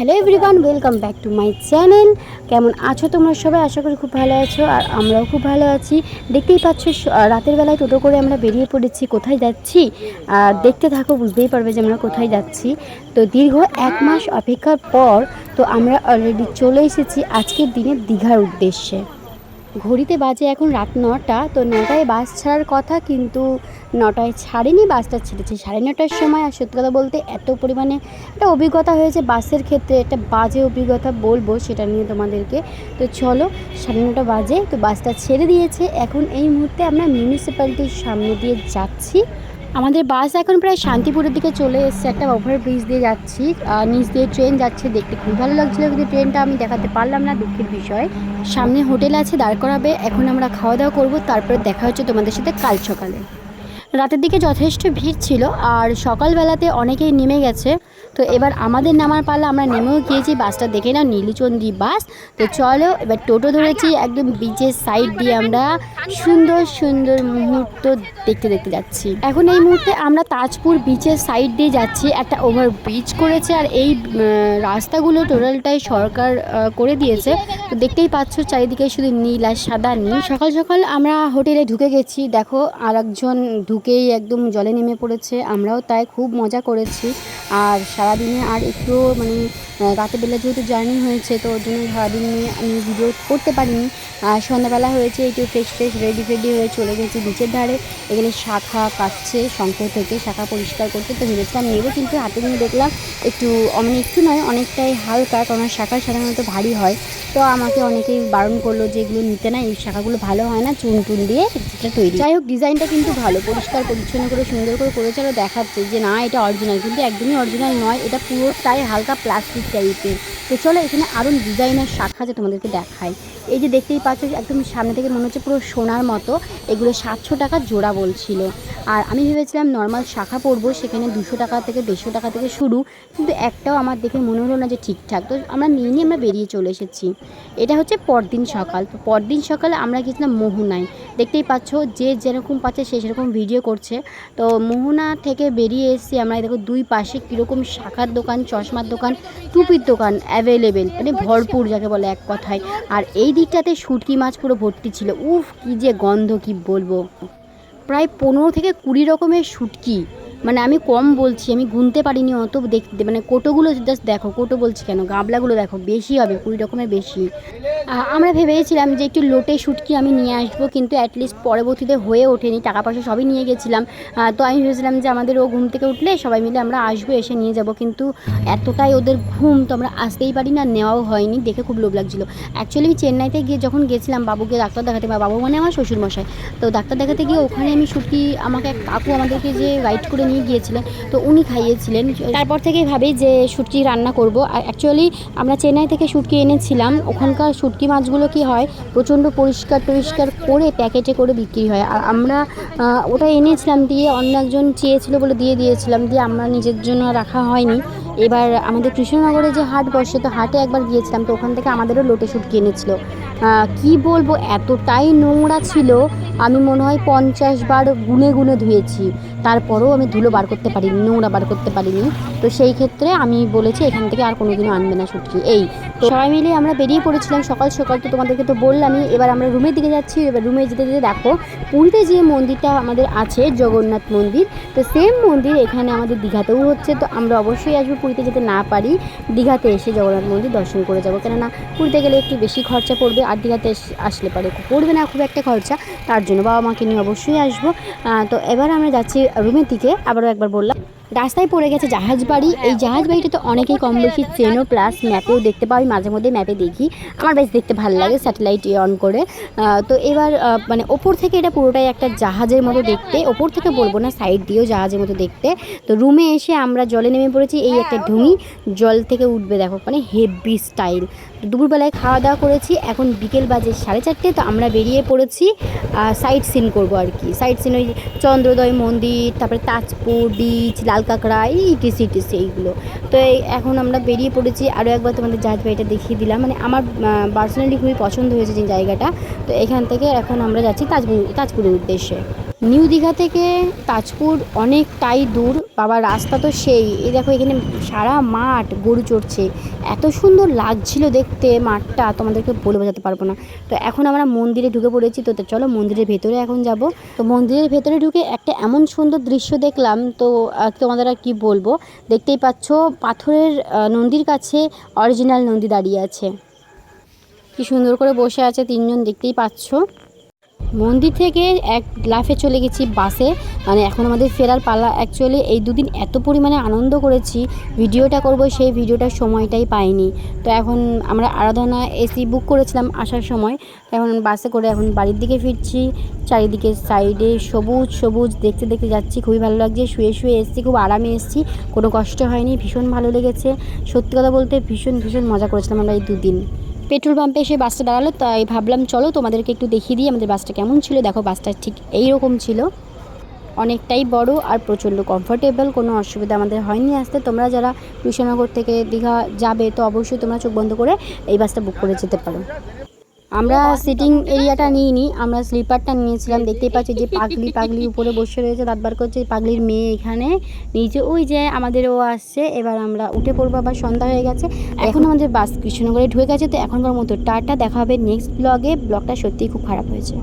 Hello everyone, welcome back to my channel. কেমন আছো তোমরা সবাই? আশা করি খুব ভালো আছো আর আমরাও খুব ভালো আছি। দেখতেই পাচ্ছ রাতের বেলায় টোটো করে আমরা বেরিয়ে পড়েছি, কোথায় যাচ্ছি? আর দেখতে থাকো, বুঝতেই পারবে যে আমরা কোথায় যাচ্ছি। তো দীর্ঘ এক মাস অপেক্ষার পর, তো আমরা অলরেডি চলে এসেছি আজকের দিনে দীঘার উদ্দেশ্যে। ঘড়িতে বাজে এখন রাত নটা, তো নটায় বাস ছাড়ার কথা, কিন্তু নটায় ছাড়েনি বাসটা ছেড়েছে। সাড়ে নটার সময়, আর সত্যি কথা বলতে এত পরিমাণে একটা অভিজ্ঞতা হয়েছে বাসের ক্ষেত্রে, একটা বাজে অভিজ্ঞতা বলব সেটা নিয়ে তোমাদেরকে। তো চলো, সাড়ে নটা বাজে, তো বাসটা ছেড়ে দিয়েছে। এখন এই মুহূর্তে আমরা মিউনিসিপ্যালিটির সামনে দিয়ে যাচ্ছি। আমাদের বাস এখন প্রায় শান্তিপুরের দিকে চলে এসেছে। একটা ওভার ব্রিজ দিয়ে যাচ্ছি। নিচ দিয়ে ট্রেন যাচ্ছে। দেখতে খুব ভালো লাগছিল কিন্তু ট্রেনটা আমি দেখাতে পারলাম না, দুঃখের বিষয়। সামনে হোটেল আছে, দাঁড় করাবে। এখন আমরা খাওয়া দাওয়া করব। তারপরে দেখা হচ্ছে তোমাদের সাথে কাল সকালে। রাতের দিকে যথেষ্ট ভিড় ছিল আর সকালবেলাতে অনেকেই নেমে গেছে। তো এবার আমাদের নামার পালা, আমরা নেমেও গিয়েছি বাসটা। দেখে না নীলচন্দ্রী বাস। তো চলো, এবার টোটো ধরেছি একদম বিচের সাইড দিয়ে আমরা। সুন্দর সুন্দর মুহূর্ত দেখতে দেখতে যাচ্ছি। এখন এই মুহূর্তে আমরা তাজপুর বিচের সাইড দিয়ে যাচ্ছি। একটা ওভার ব্রিজ করেছে আর এই রাস্তাগুলো টোটালটাই সরকার করে দিয়েছে। তো দেখতেই পাচ্ছ, চারিদিকে শুধু নীল আর সাদা নীল। সকাল সকাল আমরা হোটেলে ঢুকে গেছি। দেখো আর একজন ঢুকেই একদম জলে নেমে পড়েছে। আমরাও তাই খুব মজা করেছি। আর সারাদিনে আর একটু মানে আহ, রাতের বেলা যেহেতু জার্নি হয়েছে তো ওর জন্য সারাদিনে আমি ভিডিও করতে পারিনি। আর সন্ধ্যাবেলা হয়েছে একটু ফ্রেশ ফ্রেশ রেডি ফেডি হয়ে চলে গেছি বিচের ধারে। এখানে শাখা কাটছে শঙ্খ থেকে শাখা পরিষ্কার করতে। তো ভেবেছিলাম নেব কিন্তু হাতে নিয়ে দেখলাম একটু মানে একটু নয় অনেকটাই হালকা কারণ শাখা সাধারণত ভারী হয়। তো আমাকে অনেকেই বারণ করল যে এগুলো নিতে না এই শাখাগুলো ভালো হয় না চুন টুন দিয়ে এটা তৈরি। যাই হোক ডিজাইনটা কিন্তু ভালো পরিষ্কার পরিচ্ছন্ন করে সুন্দর করে করেছে আর দেখাচ্ছে যে না এটা অরিজিনাল কিন্তু একদমই অরিজিনাল নয়। এটা পুরোটাই হালকা প্লাস্টিক টাইপের তো চলো এখানে আরও ডিজাইনের শাখা আছে তোমাদেরকে দেখাই। এই যে দেখতেই পাচ্ছ একদম সামনে থেকে মনে হচ্ছে পুরো সোনার মতো, এগুলো সাতশো টাকা জোড়া বলছিল। আর আমি ভেবেছিলাম নর্মাল শাখা পরবো, সেখানে দুশো টাকা থেকে দেড়শো টাকা থেকে শুরু, কিন্তু একটাও আমার দেখে মনে হলো না যে ঠিকঠাক। তো আমরা নিয়ে নিয়ে আমরা বেরিয়ে চলে এসেছি। এটা হচ্ছে পরদিন সকাল। তো পরদিন সকালে আমরা গেছিলাম মোহনায়। দেখতেই পাচ্ছ যে যেরকম পাচ্ছে সে সেরকম ভিডিও করছে। তো মোহনা থেকে বেরিয়ে এসেছি আমরা দেখো দুই পাশে কীরকম শাখার দোকান, চশমার দোকান, টুপির দোকান অ্যাভেলেবেল মানে ভরপুর যাকে বলে এক কথায়। আর এই দিকটাতে শুটকি মাছ পুরো ভর্তি ছিল। উফ, কি যে গন্ধ, কি বলব? প্রায় পনেরো থেকে কুড়ি রকমের শুটকি। মানে আমি কম বলছি, আমি গুনতে পারিনি অত দেখতে। মানে কোটোগুলো জাস্ট দেখো, কোটো বলছি কেন? গাবলাগুলো দেখো, বেশি হবে, কুড়ি রকমের বেশি। আমরা ভেবেছিলাম যে একটু লোটে শুটকি আমি নিয়ে আসব, কিন্তু অ্যাটলিস্ট পরবর্তীতে হয়ে ওঠেনি টাকা পয়সা সবই নিয়ে গেছিলাম। তো আমি ভেবেছিলাম যে আমাদের ও ঘুম থেকে উঠলে সবাই মিলে আমরা আসব, এসে নিয়ে যাব, কিন্তু এতটাই ওদের ঘুম তো আমরা আসতেই পারি না, নেওয়াও হয়নি, দেখে খুব লোভ লাগছিল। অ্যাকচুয়ালি আমি চেন্নাইতে গিয়ে যখন গেছিলাম, বাবুকে ডাক্তার দেখাতে বাবু মানে আমার শ্বশুরমশাই, তো ডাক্তার দেখাতে গিয়ে ওখানে আমি শুটকি আমাকে এক কাকু আমাদেরকে যে গাইড করে নিয়ে গিয়েছিলেন, তো উনি খাইয়েছিলেন। তারপর থেকেই ভাবি যে শুটকি রান্না করব অ্যাকচুয়ালি আমরা চেন্নাই থেকে শুটকি এনেছিলাম, ওখানকার শুটকি মাছগুলো কি হয়? প্রচণ্ড পরিষ্কার টরিষ্কার করে প্যাকেটে করে বিক্রি হয়। আর আমরা ওটা এনেছিলাম দিয়ে অন্য একজন চেয়েছিল বলে দিয়ে দিয়েছিলাম দিয়ে আমরা নিজের জন্য রাখা হয়নি। এবার আমাদের কৃষ্ণনগরে যে হাট বসে তো হাটে একবার গিয়েছিলাম তো ওখান থেকে আমাদেরও লোটে শুটকি এনেছিল আহ, কি বলব? এতটাই নোংরা ছিল আমি মনে হয় পঞ্চাশ বার গুনে গুনে ধুয়েছি। তারপরেও আমি ধুলো বার করতে পারিনি, নোংরা বার করতে পারিনি। তো সেই ক্ষেত্রে আমি বলেছি এখান থেকে আর কোনোদিনও আনবে না শুটকি এই, তো সবাই মিলে আমরা বেরিয়ে পড়েছিলাম সকাল সকাল, তো তোমাদেরকে তো বললামই, এবার আমরা রুমের দিকে যাচ্ছি, এবার রুমে যেতে যেতে দেখো, পুরীতে যে মন্দিরটা আমাদের আছে, জগন্নাথ মন্দির, তো সেম মন্দির এখানে আমাদের দীঘাতেও হচ্ছে, তো আমরা অবশ্যই আসব পুরীতে যেতে না পারি। দীঘাতে এসে জগন্নাথ মন্দির দর্শন করে যাব, কেননা পুরীতে গেলে একটু বেশি খরচা পড়বে, আর দীঘাতে আসলে পারে পড়বে না খুব একটা খরচা, তার জন্য বাবা মাকে নিয়ে অবশ্যই আসব। তো এবার আমরা যাচ্ছি রুমের দিকে আবারও একবার বললাম। রাস্তায় পড়ে গেছে জাহাজ বাড়ি। এই জাহাজ বাড়িটা তো অনেকেই কম বেশি চেনো প্লাস ম্যাপেও দেখতে পাই। মাঝে মধ্যে ম্যাপে দেখি। আমার বেশ দেখতে ভালো লাগে স্যাটেলাইট অন করে। তো এবার মানে ওপর থেকে এটা পুরোটাই একটা জাহাজের মতো দেখতে। ওপর থেকে বলব না সাইড দিয়েও জাহাজের মতো দেখতে। তো রুমে এসে আমরা জলে নেমে পড়েছি। এই একটা ঢুঙি। জল থেকে উঠবে দেখো মানে হেভি স্টাইল দুপুরবেলায় খাওয়া দাওয়া করেছি, এখন বিকেল বাজে সাড়ে চারটে, তো আমরা বেরিয়ে পড়েছি সাইট সিন করব আর কি। সাইট সিন ওই চন্দ্রোদয় মন্দির, তারপরে তাজপুর বিচ লাল কাঁকড়া এই ইটিসি ইটিসি এইগুলো। তো এই এখন আমরা বেরিয়ে পড়েছি আরও একবার তোমাদের জাহাজ বাড়িটা দেখিয়ে দিলাম। মানে আমার পার্সোনালি খুবই পছন্দ হয়েছে যে জায়গাটা, তো এখান থেকে এখন আমরা যাচ্ছি তাজপুর, তাজপুরের উদ্দেশ্যে। নিউ দীঘা থেকে তাজপুর অনেকটাই দূর। বাবা, রাস্তা তো সেই। এই দেখো, এখানে সারা মাঠ গরু চড়ছে। এত সুন্দর লাগছিল দেখতে মাঠটা, তোমাদেরকে বলে বোঝাতে পারব না। তো এখন আমরা মন্দিরে ঢুকে পড়েছি। তো চলো মন্দিরের ভেতরে এখন যাব। তো মন্দিরের ভেতরে ঢুকে একটা এমন সুন্দর দৃশ্য দেখলাম। তো তোমাদের আর কি বলব? দেখতেই পাচ্ছ, পাথরের নন্দীর কাছে অরিজিনাল নন্দী দাঁড়িয়ে আছে। কি সুন্দর করে বসে আছে তিনজন, দেখতেই পাচ্ছ। মন্দির থেকে এক লাফে চলে গেছি বাসে। মানে এখন আমাদের ফেরার পালা অ্যাকচুয়ালি এই দুদিন এত পরিমাণে আনন্দ করেছি, ভিডিওটা করব সেই ভিডিওটার সময়টাই পাইনি। তো এখন আমরা আরাধনা এসি বুক করেছিলাম আসার সময়। এখন বাসে করে এখন বাড়ির দিকে ফিরছি, চারিদিকে সাইডে সবুজ সবুজ দেখতে দেখতে যাচ্ছি, খুবই ভালো লাগছে, শুয়ে শুয়ে এসেছি, খুব আরামে এসেছি, কোনো কষ্ট হয়নি, ভীষণ ভালো লেগেছে। সত্যি কথা বলতে ভীষণ ভীষণ মজা করেছিলাম আমরা এই দুদিন। পেট্রোল পাম্পে এসে বাসটা দাঁড়াল, তাই ভাবলাম, চলো তোমাদেরকে একটু দেখিয়ে দিই আমাদের বাসটা কেমন ছিল। দেখো, বাসটা ঠিক এই রকম ছিল। অনেকটাই বড় আর প্রচণ্ড কমফোর্টেবল কোনো অসুবিধা আমাদের হয়নি আসতে। তোমরা যারা কৃষ্ণনগর থেকে দীঘা যাবে, তো অবশ্যই তোমরা চোখ বন্ধ করে এই বাসটা বুক করে যেতে পারো। আমরা সিটিং এরিয়াটা নিইনি আমরা স্লিপারটা নিয়েছিলাম। দেখতেই পাচ্ছি যে পাগলি পাগলি উপরে বসে রয়েছে দাঁত বার করছে পাগলির মেয়ে এখানে। নিচে ওই যে আমাদের ও আসছে এবার আমরা উঠে পড়ব আবার সন্ধ্যা হয়ে গেছে। এখন আমাদের বাস কৃষ্ণনগরে ঢুকে গেছে তো এখনকার মতো টাটা দেখা হবে নেক্সট ব্লগে ব্লগটা সত্যিই খুব খারাপ হয়েছে।